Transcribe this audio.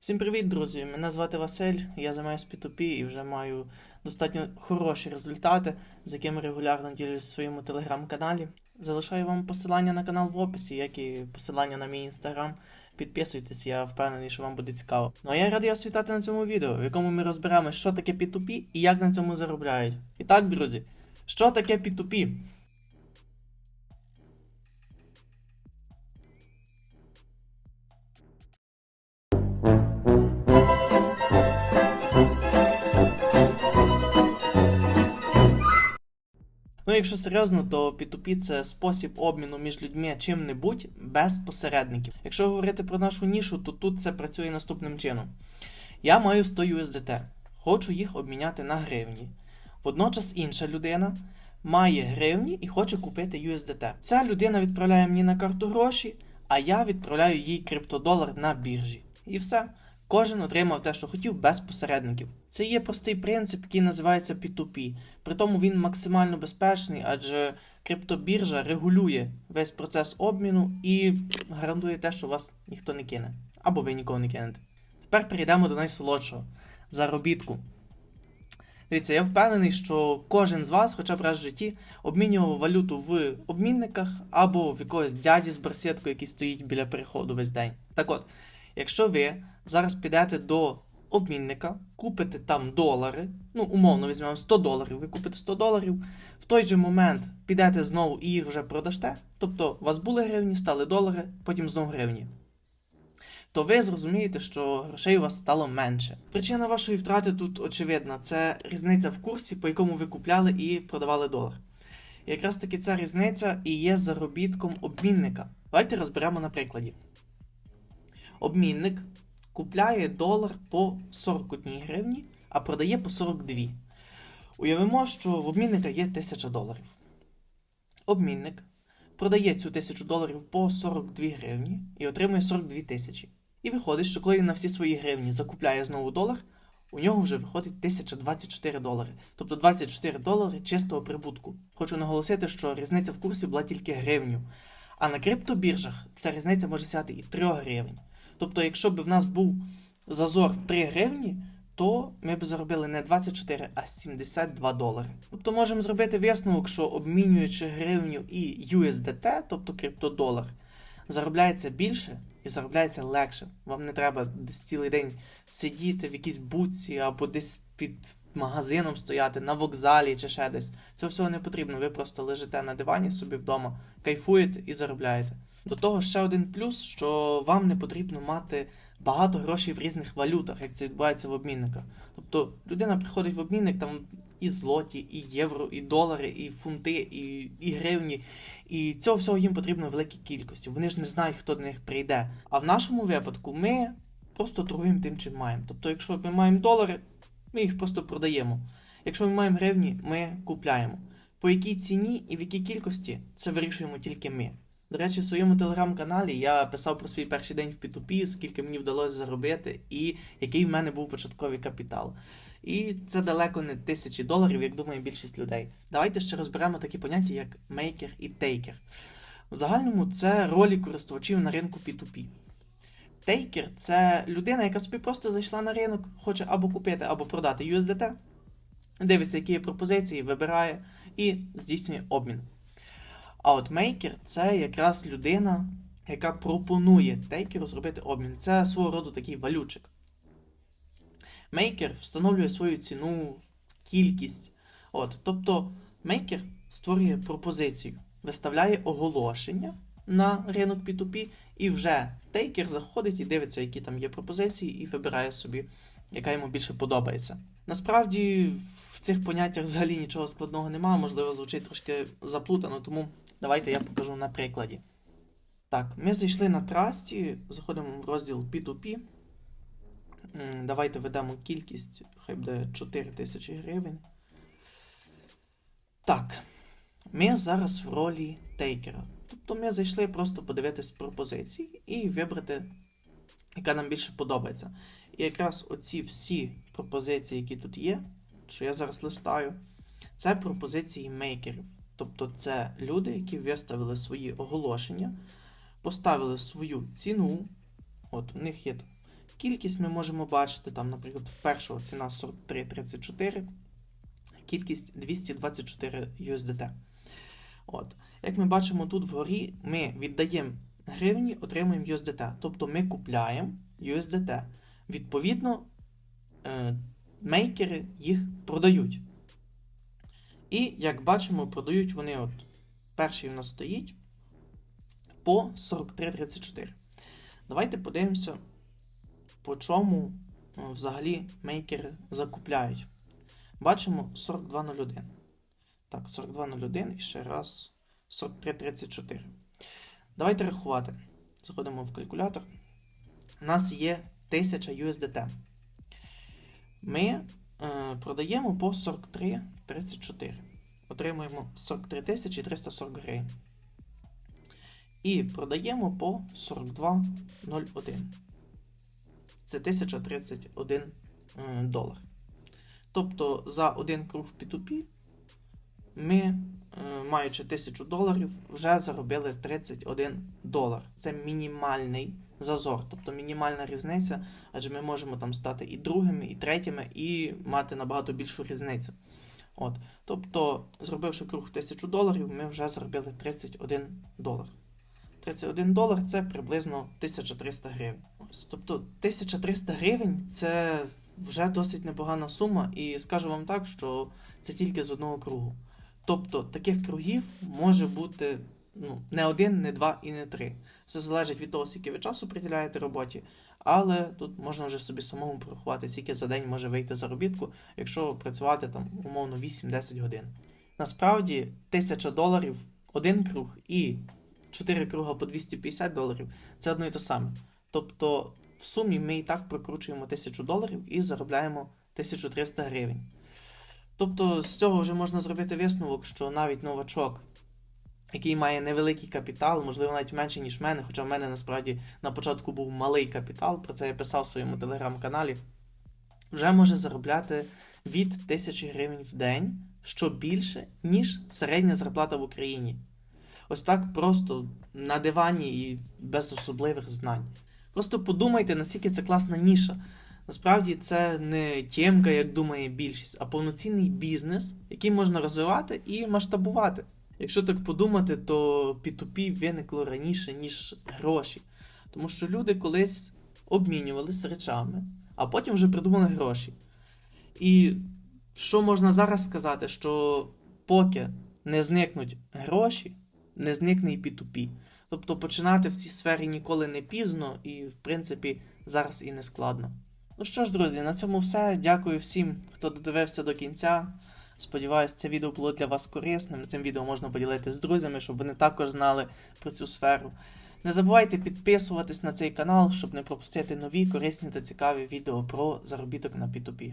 Всім привіт, друзі! Мене звати Василь, я займаюся P2P і вже маю достатньо хороші результати, з якими регулярно ділюсь в своєму телеграм-каналі. Залишаю вам посилання на канал в описі, як і посилання на мій інстаграм. Підписуйтесь, я впевнений, що вам буде цікаво. Ну а я радий вас вітати на цьому відео, в якому ми розберемо, що таке P2P і як на цьому заробляють. І так, друзі, що таке P2P? Якщо серйозно, то P2P це спосіб обміну між людьми чим-небудь без посередників. Якщо говорити про нашу нішу, то тут це працює наступним чином. Я маю 100 USDT, хочу їх обміняти на гривні. Водночас інша людина має гривні і хоче купити USDT. Ця людина відправляє мені на карту гроші, а я відправляю їй криптодолар на біржі. І все. Кожен отримав те, що хотів, без посередників. Це є простий принцип, який називається P2P. Притому він максимально безпечний, адже криптобіржа регулює весь процес обміну і гарантує те, що вас ніхто не кине. Або ви нікого не кинете. Тепер перейдемо до найсолодшого заробітку. Дивіться, я впевнений, що кожен з вас, хоча б раз в житті, обмінював валюту в обмінниках або в якогось дяді з барсеткою, який стоїть біля переходу весь день. Так от, якщо ви зараз підете до обмінника, купите там долари, ну, умовно візьмемо 100 доларів, ви купите 100 доларів, в той же момент підете знову і їх вже продасте, тобто у вас були гривні, стали долари, потім знову гривні. То ви зрозумієте, що грошей у вас стало менше. Причина вашої втрати тут очевидна: це різниця в курсі, по якому ви купляли і продавали долар. Якраз таки ця різниця і є заробітком обмінника. Давайте розберемо на прикладі. Обмінник купляє долар по 41 гривні, а продає по 42. Уявимо, що в обмінника є 1000 доларів. Обмінник продає цю 1000 доларів по 42 гривні і отримує 42 тисячі. І виходить, що коли він на всі свої гривні закупляє знову долар, у нього вже виходить 1024 долари, тобто 24 долари чистого прибутку. Хочу наголосити, що різниця в курсі була тільки гривню. А на криптобіржах ця різниця може сяти і 3 гривень. Тобто, якщо б в нас був зазор в 3 гривні, то ми б заробили не 24, а 72 долари. Тобто можемо зробити висновок, що обмінюючи гривню і USDT, тобто криптодолар, заробляється більше і заробляється легше. Вам не треба десь цілий день сидіти в якійсь будці або десь під магазином стояти на вокзалі чи ще десь. Цього всього не потрібно. Ви просто лежите на дивані собі вдома, кайфуєте і заробляєте. До того ще один плюс, що вам не потрібно мати багато грошей в різних валютах, як це відбувається в обмінниках. Тобто людина приходить в обмінник, там і злоті, і євро, і долари, і фунти, і, і гривні. І цього всього їм потрібно великій кількості. Вони ж не знають, хто до них прийде. А в нашому випадку ми просто торгуємо тим, чим маємо. Тобто, якщо ми маємо долари, ми їх просто продаємо. Якщо ми маємо гривні, ми купляємо. По якій ціні і в якій кількості це вирішуємо тільки ми. До речі, в своєму телеграм-каналі я писав про свій перший день в P2P, скільки мені вдалося заробити, і який в мене був початковий капітал. І це далеко не тисячі доларів, як думає більшість людей. Давайте ще розберемо такі поняття, як мейкер і тейкер. В загальному це ролі користувачів на ринку P2P. Тейкер це людина, яка собі просто зайшла на ринок, хоче або купити, або продати USDT, дивиться, які є пропозиції, вибирає і здійснює обмін. А от мейкер це якраз людина, яка пропонує тейкеру зробити обмін. Це свого роду такий валючик. Мейкер встановлює свою ціну, кількість. От, тобто мейкер створює пропозицію, виставляє оголошення на ринок P2P, і вже тейкер заходить і дивиться, які там є пропозиції, і вибирає собі, яка йому більше подобається. Насправді в цих поняттях взагалі нічого складного немає, можливо, звучить трошки заплутано, тому давайте я покажу на прикладі. Так, ми зайшли на трасті, заходимо в розділ P2P. Давайте ведемо кількість, хай буде 4 тисячі гривень. Так, ми зараз в ролі тейкера. Тобто ми зайшли просто подивитись пропозиції і вибрати, яка нам більше подобається. І якраз оці всі пропозиції, які тут є, що я зараз листаю, це пропозиції мейкерів. Тобто це люди, які виставили свої оголошення, поставили свою ціну. От у них є Кількість ми можемо бачити, там, наприклад, в першого ціна 43,34, кількість 224 USDT. От. Як ми бачимо тут вгорі, ми віддаємо гривні, отримуємо USDT. Тобто ми купляємо USDT. Відповідно, е, мейкери їх продають. І, як бачимо, продають вони от перший в нас стоїть по 43,34. Давайте подивимося, по чому е, взагалі мейкери закупляють. Бачимо 42.01. Так, 42.01 і ще раз 43.34. Давайте рахувати. Заходимо в калькулятор. У нас є 1000 USDT. Ми продаємо по 43.34. Отримуємо 43 тисячі 340 гривень. І продаємо по 42.01. Це 1031 е, долар. Тобто за один круг в P2P ми, е, маючи 1000 доларів, вже заробили 31 долар. Це мінімальний зазор, тобто мінімальна різниця, адже ми можемо там стати і другими, і третіми, і мати набагато більшу різницю. От. Тобто, зробивши круг в 1000 доларів, ми вже заробили 31 долар. 31 долар це приблизно 1300 гривень. Тобто 1300 гривень це вже досить непогана сума, і скажу вам так, що це тільки з одного кругу. Тобто таких кругів може бути ну, не один, не два і не три. Все залежить від того, скільки ви часу приділяєте роботі, але тут можна вже собі самому порахувати, скільки за день може вийти заробітку, якщо працювати там умовно 8-10 годин. Насправді 1000 доларів один круг і 4 круга по 250 доларів це одно і те саме. Тобто, в сумі ми і так прокручуємо 1000 доларів і заробляємо 1300 гривень. Тобто, з цього вже можна зробити висновок, що навіть новачок, який має невеликий капітал, можливо, навіть менше, ніж в мене, хоча в мене насправді на початку був малий капітал, про це я писав в своєму телеграм-каналі, вже може заробляти від 1000 гривень в день, що більше, ніж середня зарплата в Україні. Ось так просто на дивані і без особливих знань. Просто подумайте, наскільки це класна ніша. Насправді це не тємка, як думає більшість, а повноцінний бізнес, який можна розвивати і масштабувати. Якщо так подумати, то P2P виникло раніше, ніж гроші. Тому що люди колись обмінювалися речами, а потім вже придумали гроші. І що можна зараз сказати, що поки не зникнуть гроші, не зникне і P2P. Тобто починати в цій сфері ніколи не пізно і, в принципі, зараз і не складно. Ну що ж, друзі, на цьому все. Дякую всім, хто додивився до кінця. Сподіваюсь, це відео було для вас корисним. Цим відео можна поділитися з друзями, щоб вони також знали про цю сферу. Не забувайте підписуватись на цей канал, щоб не пропустити нові корисні та цікаві відео про заробіток на P2P.